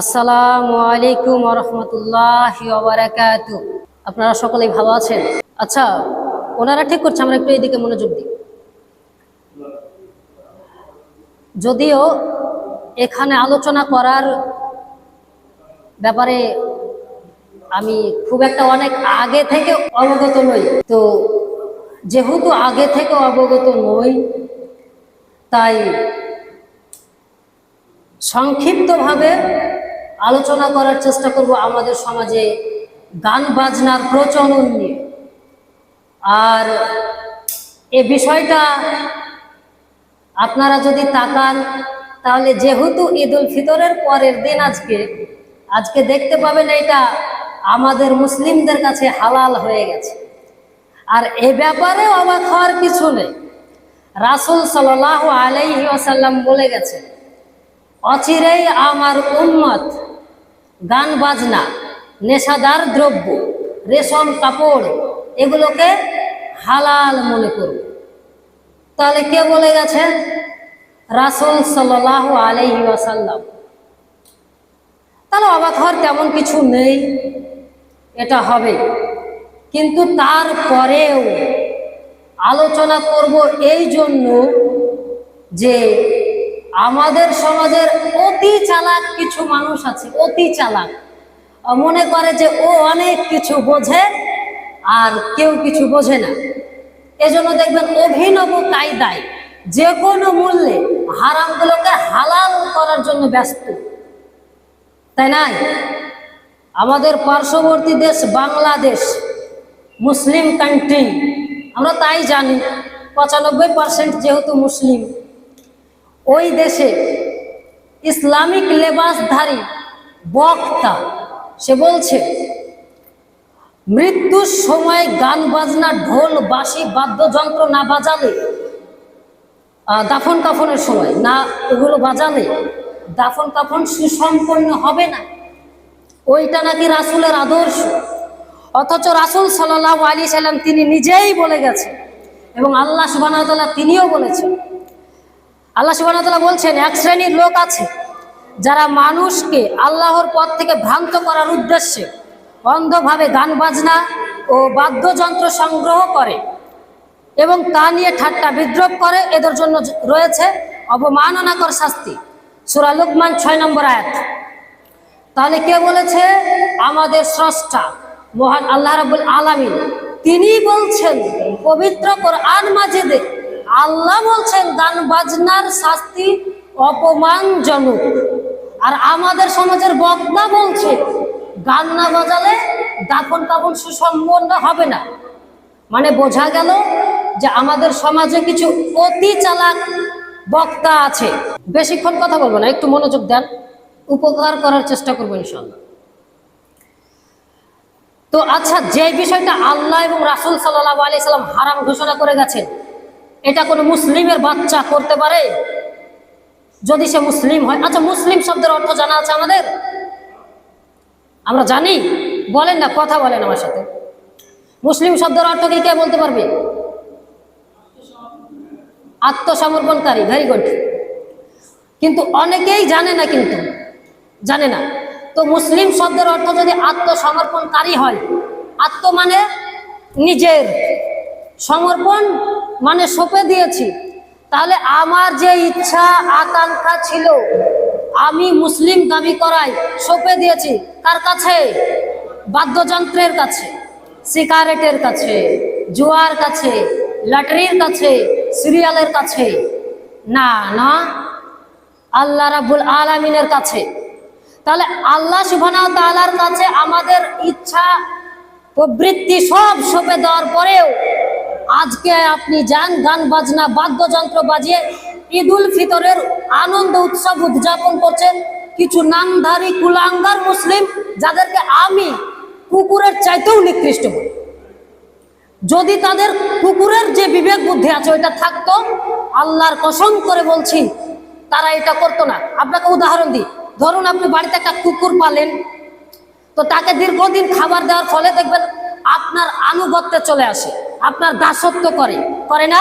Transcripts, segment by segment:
আসসালামু আলাইকুম রহমতুল্লাহ আপনারা সকলেই ভালো আছেন? আচ্ছা ওনারা ঠিক করছে, আমরা একটু এইদিকে মনোযোগ দিই। যদিও এখানে আলোচনা করার ব্যাপারে আমি খুব একটা অনেক আগে থেকে অবগত নই। তো যেহেতু আগে থেকে অবগত নই, তাই সংক্ষিপ্তভাবে আলোচনা করার চেষ্টা করব আমাদের সমাজে গান বাজনার প্রচলন নিয়ে। আর এ বিষয়টা আপনারা যদি তাকান, তাহলে যেহেতু ঈদ উল ফিতরের পরের দিন আজকে আজকে দেখতে পাবেন এটা আমাদের মুসলিমদের কাছে হালাল হয়ে গেছে। আর এ ব্যাপারে অবাক হওয়ার কিছু নেই। রাসুল সাল আলাইহি আসাল্লাম বলে গেছেন অচিরেই আমার উম্মত, গান বাজনা, নেশাদার দ্রব্য, রেশম কাপড় এগুলোকে হালাল মনে করবে তাহলে কে বলে গেছে? রাসুল সাল্লাহ আলহি আসাল্লাম তাহলে অবাক হওয়ার তেমন কিছু নেই, এটা হবে। কিন্তু তারপরেও আলোচনা করব এই জন্য যে আমাদের সমাজের অতি চালাক কিছু মানুষ আছে, অতি চালাক। মনে করে যে ও অনেক কিছু বোঝে আর কেউ কিছু বোঝে না। এজন্য দেখবেন অভিনব কায়দায় যে কোনো মূল্যে হারামগুলোকে হালাল করার জন্য ব্যস্ত। তাই নাই আমাদের পার্শ্ববর্তী দেশ বাংলাদেশ, মুসলিম কান্ট্রি আমরা তাই জানি, পঁচানব্বই পার্সেন্ট যেহেতু মুসলিম। ওই দেশে ইসলামিক লেবাসধারী বক্তা, সে বলছে, মৃত্যুর সময় গান বাজনা, ঢোল, বাঁশি, বাদ্যযন্ত্র না বাজালে? দাফন কাফনের সময় না ওগুলো বাজালে? দাফন কাফন সুসম্পন্ন হবে না? ওইটা নাকি রাসুলের আদর্শ? অথচ রাসুল সাল্লাহ আলী সাল্লাম তিনি নিজেই বলে গেছেন এবং আল্লাহ সুবাহতাল্লাহ তিনিও বলেছেন আল্লাহ সুবাহতাল্লাহ বলছেন, এক শ্রেণির লোক আছে যারা মানুষকে আল্লাহর পথ থেকে ভ্রান্ত করার উদ্দেশ্যে অন্ধভাবে গান বাজনা ও বাদ্যযন্ত্র সংগ্রহ করে এবং তা নিয়ে ঠাট্টা বিদ্রোপ করে, এদের জন্য রয়েছে অবমাননাকর শাস্তি। সুরা লুকমান ছয় নম্বর আয়াত। তাহলে কে বলেছে? আমাদের স্রষ্টা, মহান আল্লাহ রাবুল আলামিন। তিনি বলছেন, পবিত্র কোরআন মাজিদে আল্লাহ বলছেন, গান বাজনার শাস্তি অপমানজনক। আর আমাদের সমাজের বক্তা বলছে, গান না বাজালে দাফন কাফন সুসম্পন্ন হবে না। মানে বোঝা গেল যে আমাদের সমাজে কিছু অতি চালাক বক্তা আছে। বেশিক্ষণ কথা বলব না, একটু মনোযোগ দেন। উপকার করার চেষ্টা করব ইনশাল্লাহ তো আচ্ছা যে বিষয়টা আল্লাহ এবং রাসুল সাল্লাহ আলি সাল্লাম হারাম ঘোষণা করে গেছেন এটা কোনো মুসলিমের বাচ্চা করতে পারে? যদি সে মুসলিম হয় আচ্ছা মুসলিম শব্দের অর্থ জানা আছে আমাদের? আমরা জানি। বলেন না, কথা বলেন আমার সাথে। মুসলিম শব্দের অর্থ কি, কে বলতে পারবে? আত্মসমর্পণকারী ভেরি গুড কিন্তু অনেকেই জানে না কিন্তু, জানে না। তো মুসলিম শব্দের অর্থ যদি আত্মসমর্পণকারী হয়, আত্ম মানে নিজের সমর্পণ মানে সঁপে দিয়েছি। তাহলে আমার যে ইচ্ছা, আকাঙ্ক্ষা ছিল, আমি মুসলিম দাবি করাই সঁপে দিয়েছি কার কাছে? বাদ্যযন্ত্রের কাছে, সিগারেটের কাছে, জুয়ার কাছে লটারির কাছে, সিরিয়ালের কাছে। না না, আল্লাহ রাবুল আলমিনের কাছে। তাহলে আল্লাহ সুবানা তালার কাছে আমাদের ইচ্ছা, প্রবৃত্তি সব সঁপে দেওয়ার পরেও আজকে আপনি যান, গান, বাজনা, বাদ্যযন্ত্র বাজিয়ে ঈদুল ফিতরের আনন্দ উৎসব উদযাপন করছেন কিছু নামধারী কুলাঙ্গার মুসলিম, যাদেরকে আমি কুকুরের চাইতেও নিকৃষ্ট বলি। যদি তাদের কুকুরের যে বিবেক বুদ্ধি আছে, ওইটা থাকতো, আল্লাহর কসম করে বলছি, তারা এটা করতো না। আপনাকে উদাহরণ দিই। ধরুন আপনি বাড়িতে একটা কুকুর পালেন, তো তাকে দীর্ঘদিন খাবার দেওয়ার ফলে দেখবেন আপনার আনুগত্যে চলে আসে। আপনার দাসত্ব করে। করে না?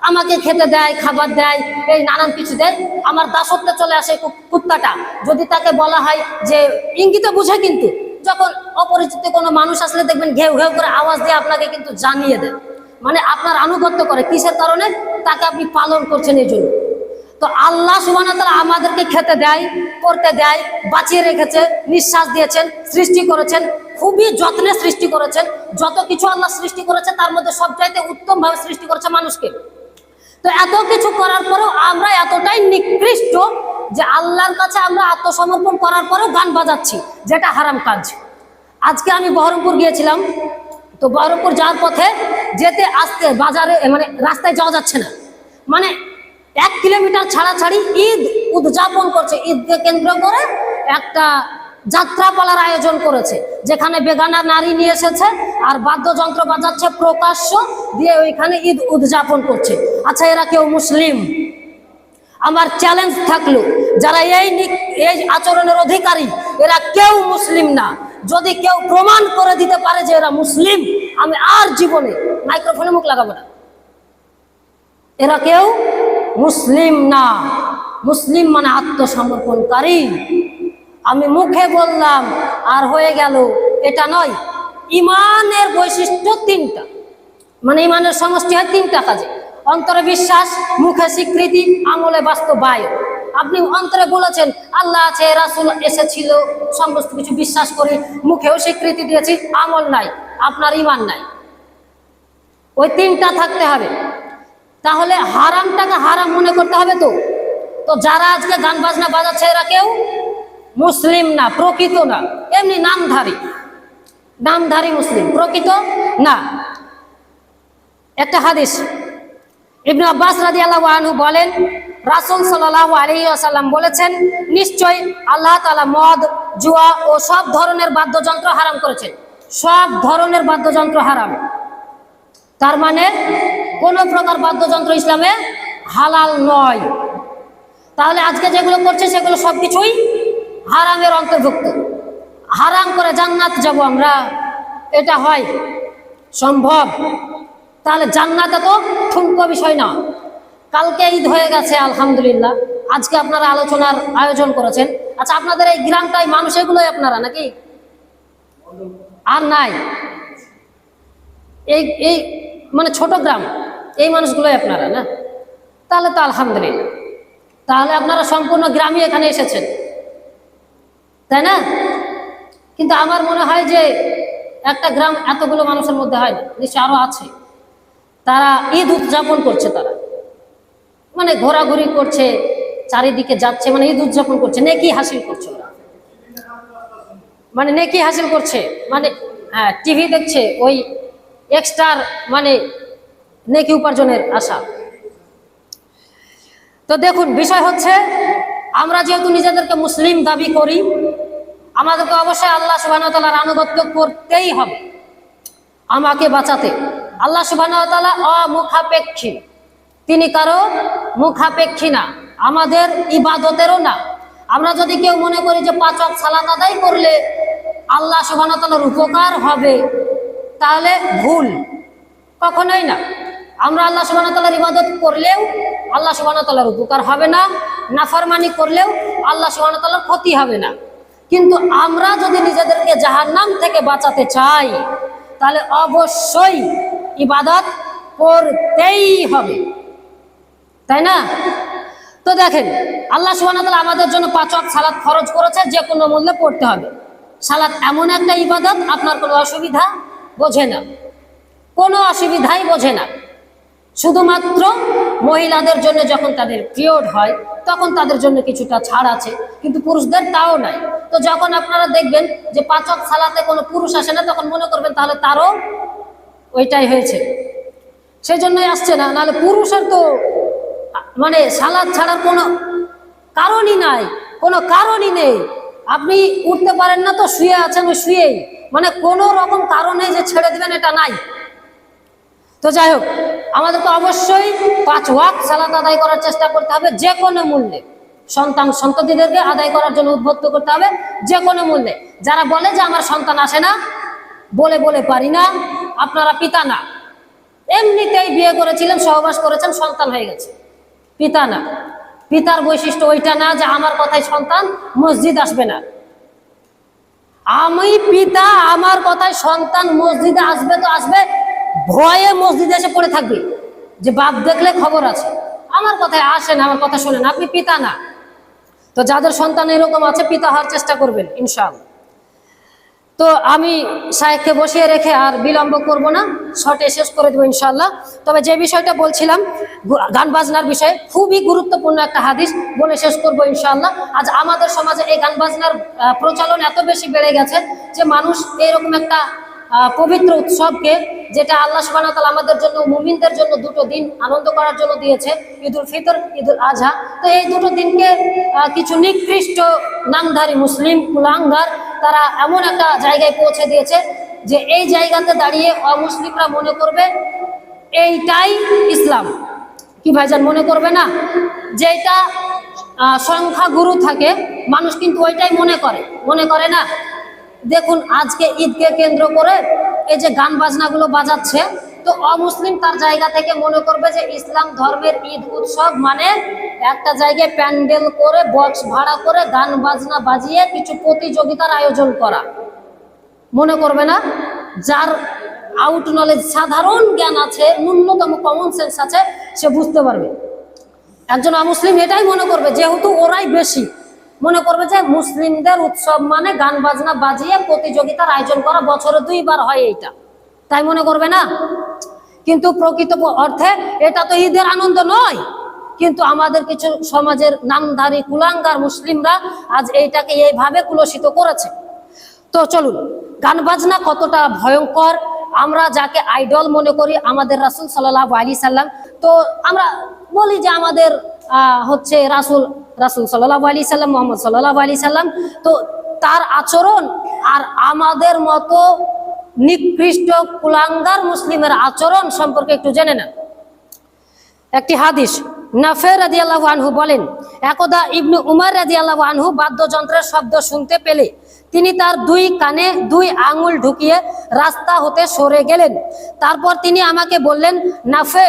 আমাকে খেতে দেয়, খাবার দেয়, এই নানান কিছু দেয়। আমার দাসত্বে চলে আসে কুত্তাটা। যদি তাকে বলা হয় যে, ইঙ্গিতে বুঝে কিন্তু, যখন অপরিচিত কোনো মানুষ আসলে দেখবেন ঘেউ ঘেউ করে আওয়াজ দিয়ে আপনাকে কিন্তু জানিয়ে দেয়। মানে আপনার আনুগত্য করে। কিসের কারণে? তাকে আপনি পালন করছেন এই জন্য। তো আল্লাহ সুবাহ আমাদেরকে খেতে দেয়, করতে দেয়, বাঁচিয়ে রেখেছে, নিঃশ্বাস দিয়েছেন, সৃষ্টি করেছেন। খুবই যত্নে সৃষ্টি করেছেন। যত কিছু আল্লাহ সৃষ্টি করেছে তার মধ্যে সবচাইতে উত্তম ভাবে সৃষ্টি করেছে মানুষকে। তো এত কিছু করার পরেও আমরা এতটাই নিকৃষ্ট যে আল্লাহর কাছে আমরা আত্মসমর্পণ করার পরেও গান বাজাচ্ছি, যেটা হারাম কাজ। আজকে আমি বহরমপুর গিয়েছিলাম। তো বহরমপুর যাওয়ার পথে যেতে, আসতে, বাজারে মানে রাস্তায় যাওয়া যাচ্ছে না। মানে এক কিলোমিটার ছাড়াছাড়ি ঈদ উদযাপন করছে। ঈদকে কেন্দ্র করে একটা যাত্রাপালার আয়োজন করেছে, যেখানে বেগানা নারী নিয়ে এসেছে আর বাদ্যযন্ত্র বাজাচ্ছে প্রকাশ্য দিয়ে ওইখানে ঈদ উদযাপন করছে। আচ্ছা এরা কেউ মুসলিম? আমার চ্যালেঞ্জ থাকল, যারা এই এই আচরণের অধিকারী, এরা কেউ মুসলিম না। যদি কেউ প্রমাণ করে দিতে পারে যে এরা মুসলিম, আমি আর জীবনে মাইক্রোফোনে মুখ লাগাবো না। এরা কেউ মুসলিম না। মুসলিম মানে আত্মসমর্পণকারী। আমি মুখে বললাম, আর হয়ে গেল। এটা নয়, ইমানের বৈশিষ্ট্য তিনটা। মানে ইমানের সমষ্টি হয় তিনটা কাজে। অন্তরে বিশ্বাস, মুখে স্বীকৃতি, আমলে বাস্তবায়ন। আপনি অন্তরে বলেছেন, আল্লাহ আছে, রাসুল এসেছিল, সমস্ত কিছু বিশ্বাস করি, মুখেও স্বীকৃতি দিয়েছি, আমল নাই, আপনার ইমান নাই। ওই তিনটা থাকতে হবে। তাহলে হারামটাকে হারাম মনে করতে হবে তো? তো যারা আজকে গান বাজনা বাজাচ্ছে, এরা কেউ? মুসলিম না, প্রকৃত না। এমনি নামধারী। নামধারী মুসলিম, প্রকৃত না। একটা হাদিস, ইবনু আব্বাস রাদিয়াল্লাহু আনহু বলেন, রাসুল সাল্লাল্লাহু আলাইহি ওয়াসাল্লাম বলেছেন, নিশ্চয় আল্লাহ তালা মদ, জুয়া ও সব ধরনের বাদ্যযন্ত্র হারাম করেছেন। সব ধরনের বাদ্যযন্ত্র হারাম। তার মানে কোন প্রকার বাদ্যযন্ত্র ইসলামে হালাল নয়। তাহলে আজকে যেগুলো করছে, সেগুলো সবকিছুই হারামের অন্তর্ভুক্ত। হারাম করে জান্নাত যাব আমরা, এটা হয় সম্ভব। তাহলে জান্নাতে তো ঠুনকো বিষয় না। কালকে ঈদ হয়ে গেছে, আলহামদুলিল্লাহ। আজকে আপনারা আলোচনার আয়োজন করেছেন। আচ্ছা আপনাদের এই গ্রামটাই মানুষ এগুলোই আপনারা নাকি? আর নাই। এই এই মানে ছোট গ্রাম, এই মানুষগুলোই আপনারা না? তাহলে তো আলহামদুলিল্লাহ। তাহলে আপনারা সম্পূর্ণ গ্রামই এখানে এসেছেন। তাই না? কিন্তু আমার মনে হয় যে একটা গ্রাম এতগুলো মানুষের মধ্যে হয় না নিশ্চয় আরও আছে। তারা ঈদ উদযাপন করছে তারা। মানে ঘোরাঘুরি করছে, চারিদিকে যাচ্ছে মানে ঈদ উদযাপন করছে। নেকি হাসিল করছে ওরা। মানে নেকি হাসিল করছে। মানে হ্যাঁ টিভি দেখছে ওই এক্সট্রার মানে নেকি উপার্জনের আশা। তো দেখুন, বিষয় হচ্ছে আমরা যেহেতু নিজেদেরকে মুসলিম দাবি করি আমাদেরকে অবশ্যই আল্লাহ সুবাহ তালার আনুগত্য করতেই হবে। আমাকে বাঁচাতে। আল্লাহ সুবাহ তালা অমুখাপেক্ষী। তিনি কারও মুখাপেক্ষী না। আমাদের ইবাদতেরও না। আমরা যদি কেউ মনে করি যে পাচক সালাত আদায় করলে আল্লাহ সুবাহ তালার উপকার হবে, তাহলে ভুল। কখনোই না। আমরা আল্লাহ সুবাহ তালার ইবাদত করলেও আল্লাহ সুবাহ তালার উপকার হবে না। নাফরমানি করলেও আল্লাহ সুবাহ তালার ক্ষতি হবে না। কিন্তু আমরা যদি নিজেদেরকে জাহান্নাম থেকে বাঁচাতে চাই, তাহলে অবশ্যই ইবাদত করতেই হবে। তাই না? তো দেখেন, আল্লাহ সুবাহ আমাদের জন্য পাঁচক সালাদ খরচ করেছে, যে কোনো মূল্যে পড়তে হবে। সালাদ এমন একটা ইবাদত, আপনার কোনো অসুবিধা বোঝে না। কোনো অসুবিধাই বোঝে না। শুধুমাত্র মহিলাদের জন্য যখন তাদের পিরিয়ড হয়, তখন তাদের জন্য কিছুটা ছাড় আছে, কিন্তু পুরুষদের তাও নাই। তো যখন আপনারা দেখবেন যে পাচক সালাতে কোনো পুরুষ আসে না, তখন মনে করবেন তাহলে তারও ওইটাই হয়েছে। সেই জন্যই আসছে না, নাহলে পুরুষের তো মানে সালাদ ছাড়ার কোনো কারণই নাই, কোনো কারণই নেই। আপনি উঠতে পারেন না তো, শুয়ে আছেন ওই শুয়েই। মানে কোনো রকম কারণে যে ছেড়ে দেবেন, এটা নাই। তো যাই হোক আমাদেরকে অবশ্যই পাঁচ ওয়াক সালাত আদায় করার চেষ্টা করতে হবে, যে কোনো মূল্যে। সন্তান সন্ততিদেরকে আদায় করার জন্য উদ্বুদ্ধ করতে হবে, যে কোনো মূল্যে। যারা বলে যে আমার সন্তান আসে না, বলে বলে পারি না, আপনারা পিতা না। এমনিতেই বিয়ে করেছিলেন, সহবাস করেছেন, সন্তান হয়ে গেছে। পিতা না। পিতার বৈশিষ্ট্য ওইটা না যে আমার কথায় সন্তান মসজিদ আসবে না। আমি পিতা, আমার কথায় সন্তান মসজিদে আসবে তো আসবে ভয়ে মসজিদে এসে পড়ে থাকবে। যে বাপ দেখলে খবর আছে। আমার কথায় আসেন, আমার কথা শোনেন। আপনি পিতা না। তো যাদের সন্তান এরকম আছে, পিতা হওয়ার চেষ্টা করবেন, ইনশাআল্লাহ। তো আমি সাহেবকে বসিয়ে রেখে আর বিলম্ব করব না। শর্টে শেষ করে দেবো ইনশাল্লাহ তবে যে বিষয়টা বলছিলাম গান বাজনার বিষয়ে খুবই গুরুত্বপূর্ণ একটা হাদিস বলে শেষ করব ইনশাল্লাহ আজ আমাদের সমাজে এই গান বাজনার প্রচলন এত বেশি বেড়ে গেছে যে মানুষ এরকম একটা পবিত্র উৎসবকে যেটা আল্লাহ সুবাহ আমাদের জন্য মুমিনদের জন্য দুটো দিন আনন্দ করার জন্য দিয়েছে ঈদুল ফিতর ঈদুল আজহা তো এই দুটো দিনকে কিছু নিকৃষ্ট নামধারী মুসলিম কুলাঙ্গার তারা এমন একটা জায়গায় পৌঁছে দিয়েছে যে এই জায়গাতে দাঁড়িয়ে অমুসলিমরা মনে করবে এইটাই ইসলাম। কি ভাইজান মনে করবে না? যেটা আহ, সংখ্যাগুরু থাকে মানুষ কিন্তু ওইটাই মনে করে। মনে করে না? দেখুন, আজকে ঈদকে কেন্দ্র করে এই যে গান বাজনাগুলো বাজাচ্ছে, তো অমুসলিম তার জায়গা থেকে মনে করবে যে ইসলাম ধর্মের ঈদ উৎসব মানে একটা জায়গায় প্যান্ডেল করে, বক্স ভাড়া করে গান বাজনা বাজিয়ে কিছু প্রতিযোগিতার আয়োজন করা। মনে করবে না? যার আউট নলেজ সাধারণ জ্ঞান আছে, ন্যূনতম কমন সেন্স আছে, সে বুঝতে পারবে। একজন অমুসলিম এটাই মনে করবে, যেহেতু ওরাই বেশি। মনে করবে যে মুসলিমদের উৎসব মানে গান বাজনা বাজিয়ে প্রতিযোগিতার আয়োজন করা, বছরে দুইবার হয় এইটা। তাই মনে করবে না? কিন্তু প্রকৃত অর্থে এটা তো ঈদের আনন্দ নয়। কিন্তু আমাদের কিছু সমাজের নামধারী কুলাঙ্গার মুসলিমরা আজ এইটাকে এইভাবে কুলসিত করেছে। তো চলুন, গান বাজনা কতটা ভয়ঙ্কর আমরা যাকে আইডল মনে করি, আমাদের রাসুল সাল্লাহ আলী সাল্লাম। তো আমরা বলি যে আমাদের হচ্ছে রাসুল রাসুল সাল্লাহ আলী সাল্লাম, মোহাম্মদ সাল্লাহ আলী সাল্লাম। তো তার আচরণ আর আমাদের মতো নিকৃষ্ট কুলাঙ্গার মুসলিমের আচরণ সম্পর্কে একটু জেনে নেন। একটি হাদিস নাফে রাদিয়াল্লাহু আনহু বলেন, একদা ইবনু উমার রাজি আল্লাহ আনহু বাদ্যযন্ত্রের শব্দ শুনতে পেলে তিনি তার দুই কানে দুই আঙুল ঢুকিয়ে রাস্তা হতে সরে গেলেন। তারপর তিনি আমাকে বললেন, নাফে,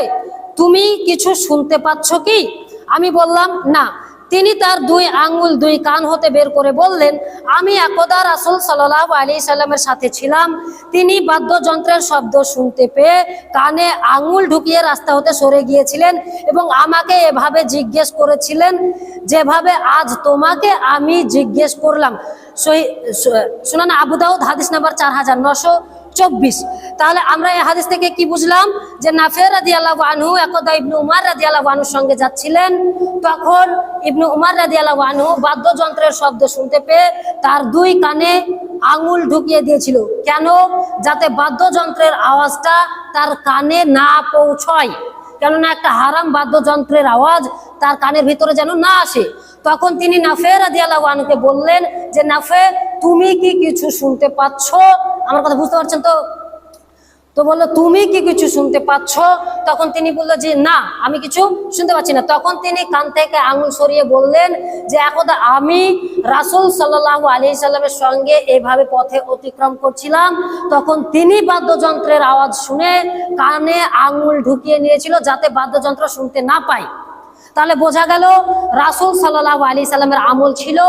তুমি কিছু শুনতে পাচ্ছ কি? আমি বললাম, না। তিনি তার দুই আঙ্গুল দুই কান হতে বের করে বললেন, আমি একদা রাসুল সাল্লাহ আলি সাল্লামের সাথে ছিলাম। তিনি বাদ্যযন্ত্রের শব্দ শুনতে পেয়ে কানে আঙ্গুল ঢুকিয়ে রাস্তা হতে সরে গিয়েছিলেন এবং আমাকে এভাবে জিজ্ঞেস করেছিলেন, যেভাবে আজ তোমাকে আমি জিজ্ঞেস করলাম। সহি শুনান আবু দাউদ, হাদিস নাম্বার চার হাজার নশো চব্বিশ। তাহলে আমরা এই হাদিস থেকে কি বুঝলাম? যে নাফের রাজি আল্লাহ আনহু, একদা ইবনু উমার রাজি আল্লাহ আনহুর সঙ্গে যাচ্ছিলেন। তখন ইবনু উমার রাজি আল্লাহ আনহু বাদ্যযন্ত্রের শব্দ শুনতে পেয়ে তার দুই কানে আঙুল ঢুকিয়ে দিয়েছিল। কেন? যাতে বাদ্যযন্ত্রের আওয়াজটা তার কানে না পৌঁছয়। কেননা একটা হারাম বাদ্যযন্ত্রের আওয়াজ তার কানের ভিতরে যেন না আসে। তখন তিনি নাফে রাজিয়ালকে বললেন যে, নাফে, তুমি কি কিছু শুনতে পাচ্ছ? আমার কথা বুঝতে পারছেন তো? তো বলল, তুমি কি কিছু শুনতে পাচ্ছ? তখন তিনি বলল যে, না, আমি কিছু শুনতে পাচ্ছি না। তখন তিনি কান থেকে আঙুল সরিয়ে বললেন যে, একদা আমি রাসুল সাল্লাহ আলি সাল্লামের সঙ্গে এভাবে পথে অতিক্রম করছিলাম। তখন তিনি বাদ্যযন্ত্রের আওয়াজ শুনে কানে আঙুল ঢুকিয়ে নিয়েছিল যাতে বাদ্যযন্ত্র শুনতে না পায়। তাহলে বোঝা গেল রাসুল সাল্লাহ আলি সাল্লামের আমল ছিল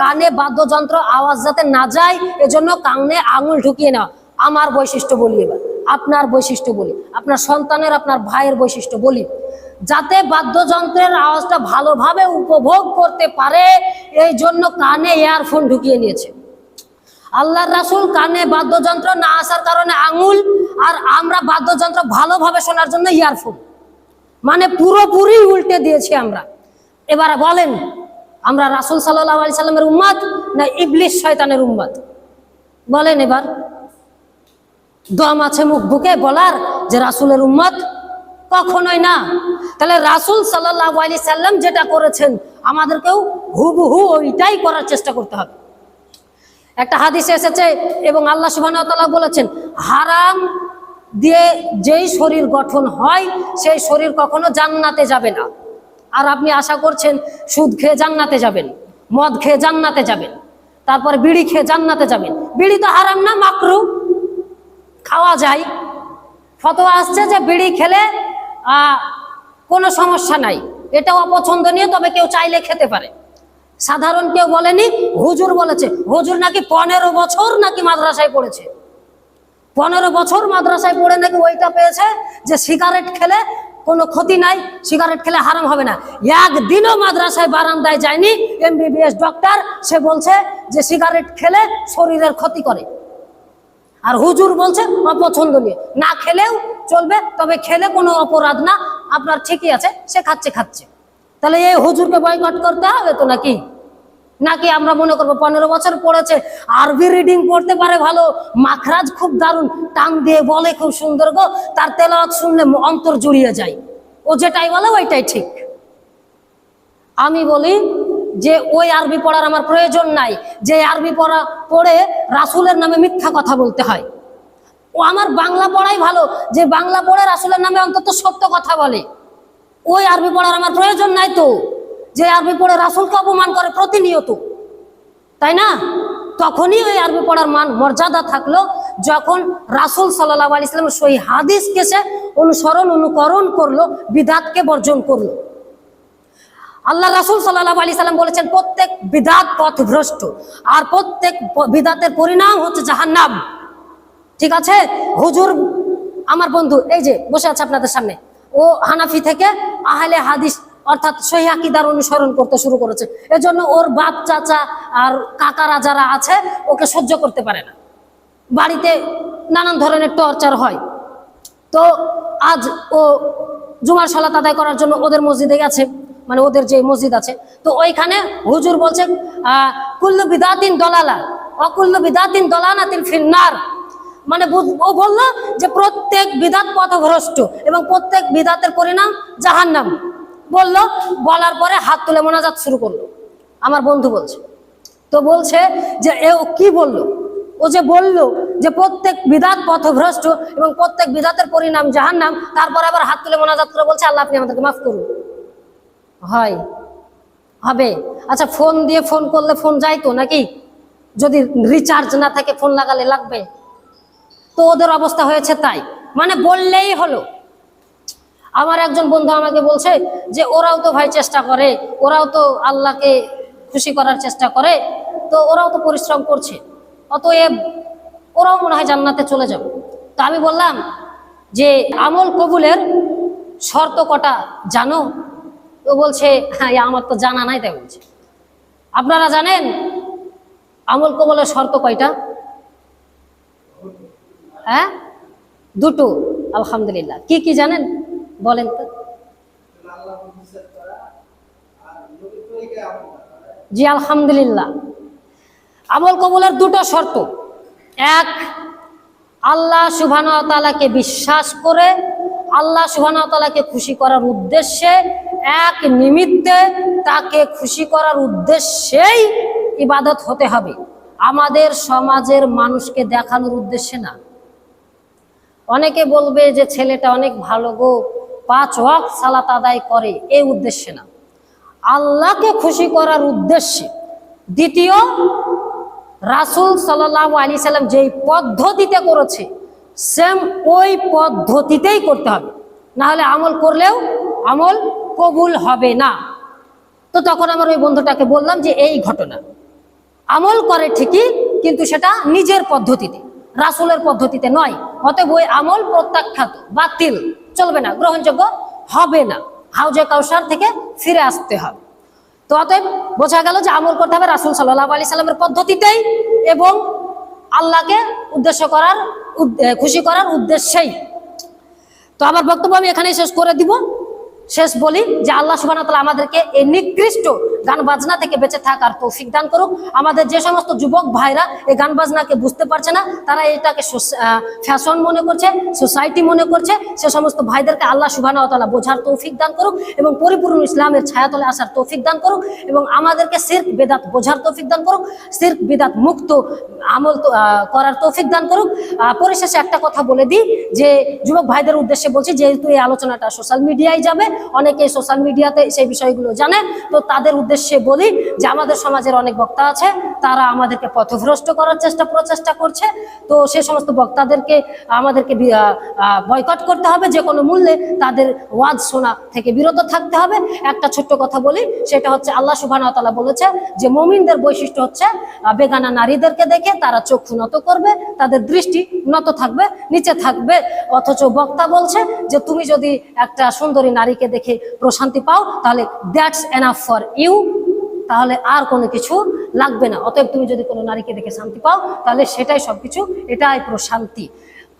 কানে বাদ্যযন্ত্র আওয়াজ যাতে না যায়, এজন্য কানে আঙুল ঢুকিয়ে নেওয়া। আমার বৈশিষ্ট্য বলি এবার। আপনার বৈশিষ্ট্য বলি, আপনার সন্তানের, আপনার ভাইয়ের বৈশিষ্ট্য বলি। যাতে বাদ্যযন্ত্রের আওয়াজটা ভালোভাবে উপভোগ করতে পারে, এই জন্য কানে ইয়ারফোন ঢুকিয়ে নিয়েছে। আল্লাহর রাসুল কানে বাদ্যযন্ত্র না আসার কারণে আঙুল আর আমরা বাদ্যযন্ত্র ভালোভাবে শোনার জন্য ইয়ারফোন মানে পুরোপুরি উল্টে দিয়েছি আমরা। এবার বলেন, আমরা রাসুল সাল্লাহ আলি সাল্লামের উম্মাদ না ইবলিশ শয়তানের উম্মাদ? বলেন এবার। দম আছে মুখ বুকে বলার যে রাসুলের উম্মত, কখনোই না। তাহলে রাসুল সাল্লাহ আলি সাল্লাম যেটা করেছেন, আমাদেরকেও হুবহু ওইটাই করার চেষ্টা করতে হবে। একটা হাদিসে এসেছে এবং আল্লাহ সুবাহ বলেছেন, হারাম দিয়ে যেই শরীর গঠন হয়, সেই শরীর কখনো জান্নাতে যাবে না। আর আপনি আশা করছেন সুদ খেয়ে জান্নাতে যাবেন, মদ খেয়ে জান্নাতে যাবেন, তারপর বিড়ি খেয়ে জান্নাতে যাবেন। বিড়ি তো হারাম না, মাকরু। খাওয়া যায়। ফতোয়া আসছে যে বিড়ি খেলে কোনো সমস্যা নাই। এটা অপছন্দনীয়, তবে কেউ চাইলে খেতে পারে। সাধারণ কেউ বলেনি, হুজুর বলেছে। হুজুর নাকি পনেরো বছর নাকি মাদ্রাসায় পড়েছে। পনেরো বছর মাদ্রাসায় পড়ে নাকি ওইটা পেয়েছে যে সিগারেট খেলে কোনো ক্ষতি নাই, সিগারেট খেলে হারাম হবে না। একদিনও মাদ্রাসায় বারান্দায় যায়নি এমবিবিএস ডক্টর। সে বলছে যে সিগারেট খেলে শরীরের ক্ষতি করে। আর হুজুর বলছে অপছন্দনীয়। না খেলেও চলবে, তবে খেলে কোনো অপরাধ না। আপনার ঠিকই আছে, সে খাচ্ছে খাচ্ছে। তাহলে এই হুজুরকে বয়কট করতে হবে তো নাকি? নাকি আমরা মনে করব পনেরো বছর পড়েছে, আরবি রিডিং পড়তে পারে ভালো, মাখরাজ খুব দারুণ, টান দিয়ে বলে খুব সুন্দর গো, তার তেলাওয়াত শুনলে অন্তর জুড়িয়ে যায়। ও যেটাই বলে ওইটাই ঠিক। আমি বলি যে ওই আরবি পড়ার আমার প্রয়োজন নাই, যে আরবি পড়া, পড়ে রাসুলের নামে মিথ্যা কথা বলতে হয়। ও আমার বাংলা পড়াই ভালো, যে বাংলা পড়ে রাসুলের নামে অন্তত সত্য কথা বলে। ওই আরবি পড়ার আমার প্রয়োজন নাই তো, যে আরবি পড়ে রাসুলকে অপমান করে প্রতিনিয়ত। তাই না? তখনই ওই আরবি পড়ার মান, মর্যাদা থাকল যখন রাসুল সাল্লাহ আলি ইসলামের সই হাদিসকে সে অনুসরণ, অনুকরণ করল বিদাতকে বর্জন করল। আল্লাহ রাসুল সাল্লাহ আলি সাল্লাম বলেছেন, প্রত্যেক বিদাত পথভ্রষ্ট আর প্রত্যেক বিদাতের পরিণাম হচ্ছে জাহান্নাম। ঠিক আছে? হুজুর, আমার বন্ধু, এই যে, বসে আছে আপনাদের সামনে। ও হানাফি থেকে আহলে হাদিস, অর্থাৎ সহি আকিদার অনুসরণ করতে শুরু করেছে। এজন্য ওর বাপ, চাচা আর কাকারা যারা আছে, ওকে সহ্য করতে পারে না। বাড়িতে নানান ধরনের টর্চার হয়। তো আজ ও জুমার সালাত আদায় করার জন্য ওদের মসজিদে গেছে। মানে ওদের যে মসজিদ আছে। তো ওইখানে হুজুর বলছে কুল্লু বিদাতিন দলালা, অকুল্লু বিদাতিন দলানাতিন ফিন্নার। মানে ও বলল যে প্রত্যেক বিদাত পথভ্রষ্ট এবং প্রত্যেক বিদাতের পরিণাম জাহান্নাম। বলল, বলার পরে হাত তুলে মোনাজাত শুরু করল। আমার বন্ধু বলছে, তো বলছে যে এ কি বলল? ও যে বলল যে প্রত্যেক বিদাত পথভ্রষ্ট এবং প্রত্যেক বিদাতের পরিণাম জাহান্নাম, তারপর আবার হাত তুলে মোনাজাত করে বলছে, আল্লাহ আপনি আমাদেরকে মাফ করুন। হয়। হবে? আচ্ছা ফোন দিয়ে ফোন করলে ফোন যাইতো নাকি? যদি রিচার্জ না থাকে ফোন লাগালে লাগবে? তো ওদের অবস্থা হয়েছে তাই। মানে বললেই হলো। আমার একজন বন্ধু আমাকে বলছে যে, ওরাও তো ভাই চেষ্টা করে, ওরাও তো আল্লাহকে খুশি করার চেষ্টা করে, তো ওরাও তো পরিশ্রম করছে। অতএব ওরাও মনে হয় জান্নাতে চলে যাবে। তো আমি বললাম যে, আমল কবুলের শর্ত কটা জানো? তো বলছে হ্যাঁ আমার তো জানা নাই তাই বলছে। আপনারা জানেন আমল কবলের শর্ত কয়টা? হ্যাঁ? দুটো, আলহামদুলিল্লাহ। কি কি জানেন? বলেন তো। জি, আলহামদুলিল্লাহ। আমল কবলের দুটো শর্ত। এক, আল্লাহ সুবহানাহু বিশ্বাস করে আল্লাহ সুবহানাহু খুশি করার উদ্দেশ্যে, এক নিমিত্তে তাকে খুশি করার উদ্দেশ্যেই ইবাদত হতে হবে। আমাদের সমাজের মানুষকে দেখানোর উদ্দেশ্যে না। অনেকে বলবে যে ছেলেটা অনেক ভালো গো, পাঁচ ওয়াক সালাত আদায় করে, এই উদ্দেশ্যে না। আল্লাহকে খুশি করার উদ্দেশ্যে, দ্বিতীয়, রাসুল সাল্লাহ আলি সাল্লাম যেই পদ্ধতিতে করেছে সেম ওই পদ্ধতিতেই করতে হবে। না হলে আমল করলেও আমল কবুল হবে না। তো তখন আমার ওই বন্ধুটাকে বললাম যে, এই ঘটনা। আমল করে ঠিকই, কিন্তু সেটা নিজের পদ্ধতিতে, রাসুলের পদ্ধতিতে নয়। অতএব ওই আমল প্রত্যাখ্যাত, বাতিল, চলবে না, গ্রহণযোগ্য হবে না। হাউজে কাউসার থেকে ফিরে আসতে হবে। তো অতএব বোঝা গেল যে আমল করতে হবে রাসুল সাল্লাহ আলি সাল্লামের পদ্ধতিতেই এবং আল্লাহকে উদ্দেশ্য করার খুশি করার উদ্দেশ্যেই। তো আমার বক্তব্য আমি এখানেই শেষ করে দিব। শেষ বলি যে আল্লাহ ওয়া আমাদেরকে এই নিকৃষ্ট গান বাজনা থেকে বেঁচে থাকার তৌফিক দান করুক। আমাদের যে সমস্ত যুবক ভাইরা এই গান বাজনাকে বুঝতে পারছে না, তারা এটাকে ফ্যাশন মনে করছে সোসাইটি মনে করছে, সে সমস্ত ভাইদেরকে আল্লাহ সুবহানাহু ওয়া তাআলা বোঝার তৌফিক দান করুক এবং পরিপূর্ণ ইসলামের ছায়াতলে আসার তৌফিক দান করুক এবং আমাদেরকে সির্ক বেদাত বোঝার তৌফিক দান করুক, সির্ক বেদাত মুক্ত আমল করার তৌফিক দান করুক। পরিশেষে একটা কথা বলে দিই যে যুবক ভাইদের উদ্দেশ্যে বলছি, যেহেতু এই আলোচনাটা সোশ্যাল মিডিয়ায় যাবে অনেকে সোশ্যাল মিডিয়াতে সেই বিষয়গুলো জানে তো তাদের উদ্দেশ্যে বলি যে আমাদের সমাজের অনেক বক্তা আছে, তারা আমাদেরকে পথভ্রষ্ট করার চেষ্টা, প্রচেষ্টা করছে। তো সে সমস্ত বক্তাদেরকে আমাদেরকে বয়কট করতে হবে, যে কোনো মূল্যে তাদের ওয়াজ শোনা থেকে বিরত থাকতে হবে। একটা ছোট্ট কথা বলি, সেটা হচ্ছে আল্লাহ সুবহান তাআলা বলেছে যে মমিনদের বৈশিষ্ট্য হচ্ছে বেগানা নারীদেরকে দেখে তারা চক্ষু নত করবে, তাদের দৃষ্টি নত থাকবে, নিচে থাকবে। অথচ বক্তা বলছে যে, তুমি যদি একটা সুন্দরী নারীকে দেখে প্রশান্তি পাও, তাহলে দ্যাটস এনাফ ফর ইউ তাহলে আর কোনো কিছু লাগবে না। অতএব তুমি যদি কোনো নারীকে দেখে শান্তি পাও, তাহলে সেটাই সব কিছু এটাই প্রশান্তি।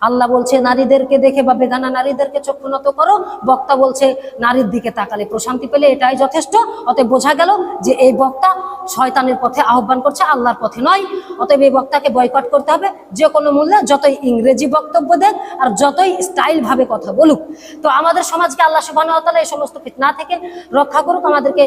আল্লাহ বলছে, নারীদেরকে দেখে বা বেগানা নারীদেরকে চক্ষু নত করো। বক্তা বলছে, নারীর দিকে তাকালে প্রশান্তি পেলে এটাই যথেষ্ট। অতএব বোঝা গেল যে এই বক্তা শয়তানের পথে আহ্বান করছে, আল্লাহর পথে নয়। অতএব এই বক্তাকে বয়কট করতে হবে যে কোনো মূল্যে, যতই ইংরেজি বক্তব্য দেন আর যতই স্টাইল ভাবে কথা বলুক। তো আমাদের সমাজকে আল্লাহ সুবাহ এই সমস্ত ফিতনা থেকে রক্ষা করুক, আমাদেরকে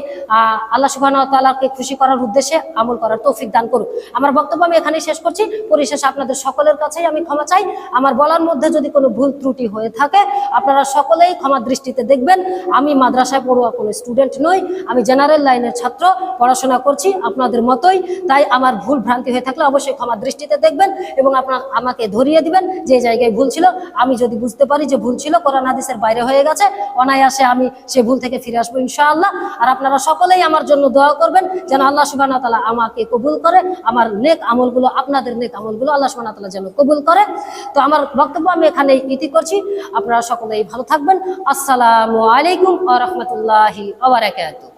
আল্লাহ সুবাহ তালাকে খুশি করার উদ্দেশ্যে আমল করার তৌফিক দান করুক। আমার বক্তব্য আমি এখানেই শেষ করছি। পরিশেষে আপনাদের সকলের কাছেই আমি ক্ষমা চাই। আমার বলার মধ্যে যদি কোনো ভুল ত্রুটি হয়ে থাকে, আপনারা সকলেই ক্ষমা দৃষ্টিতে দেখবেন। আমি মাদ্রাসায় পড়ুয়া কোনো স্টুডেন্ট নই, আমি জেনারেল লাইনের ছাত্র, পড়াশোনা করছি আপনাদের মতোই, তাই আমার ভুল ভ্রান্তি হয়ে থাকলে অবশ্যই ক্ষমা দৃষ্টিতে দেখবেন এবং আপনার আমাকে ধরিয়ে দিবেন, যে জায়গায় ভুল ছিল, আমি যদি বুঝতে পারি যে ভুল ছিল, কোরআন হাদিসের বাইরে হয়ে গেছে, অনায়াসে আমি সে ভুল থেকে ফিরে আসব ইনশাআল্লাহ। আর আপনারা সকলেই আমার জন্য দোয়া করবেন, যেন আল্লাহ সুবাহ তালা আমাকে কবুল করে, আমার নেক আমলগুলো, আপনাদের নেক আমলগুলো আল্লাহ সুবাহ তালা যেন কবুল করে। তো আমার বক্তব্য আমি এখানে ইতি করছি। আপনারা সকলেই ভালো থাকবেন। আসসালামু আলাইকুম আ রহমতুল্লাহি আবরাকাতুহ